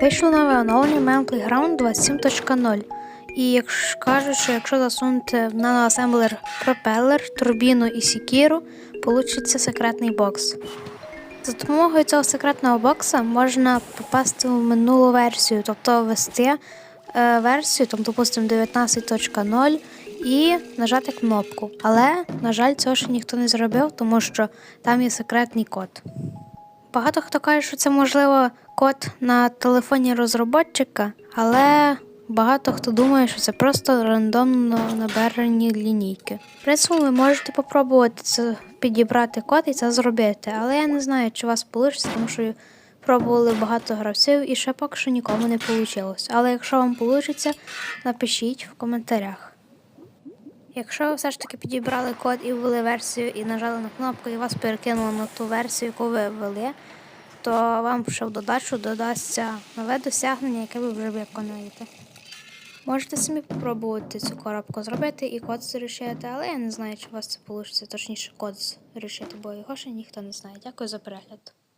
Вийшло нове оновлення Playground 27.0. І якщо кажуть, що якщо засунути в наноасемблер пропелер, турбіну і сікіру, получиться секретний бокс. За допомогою цього секретного бокса можна попасти в минулу версію, тобто ввести е, версію, там, допустимо, 19.0 і нажати кнопку. Але, на жаль, цього ще ніхто не зробив, тому що там є секретний код. Багато хто каже, що це можливо код на телефоні розробника, але багато хто думає, що це просто рандомно наберені лінійки. В принципі, ви можете попробувати це підібрати код і це зробити, але я не знаю, чи у вас вийде, тому що пробували багато гравців і ще поки що нікому не вийшло. Але якщо вам вийде, напишіть в коментарях. Якщо ви все ж таки підібрали код і ввели версію і нажали на кнопку, і вас перекинуло на ту версію, яку ви ввели, то вам ще в додачу додасться нове досягнення, яке ви вже виконуєте. Можете самі спробувати цю коробку зробити і код зрішити, але я не знаю, чи у вас це вийде точніше код зрішити, бо його ще ніхто не знає. Дякую за перегляд.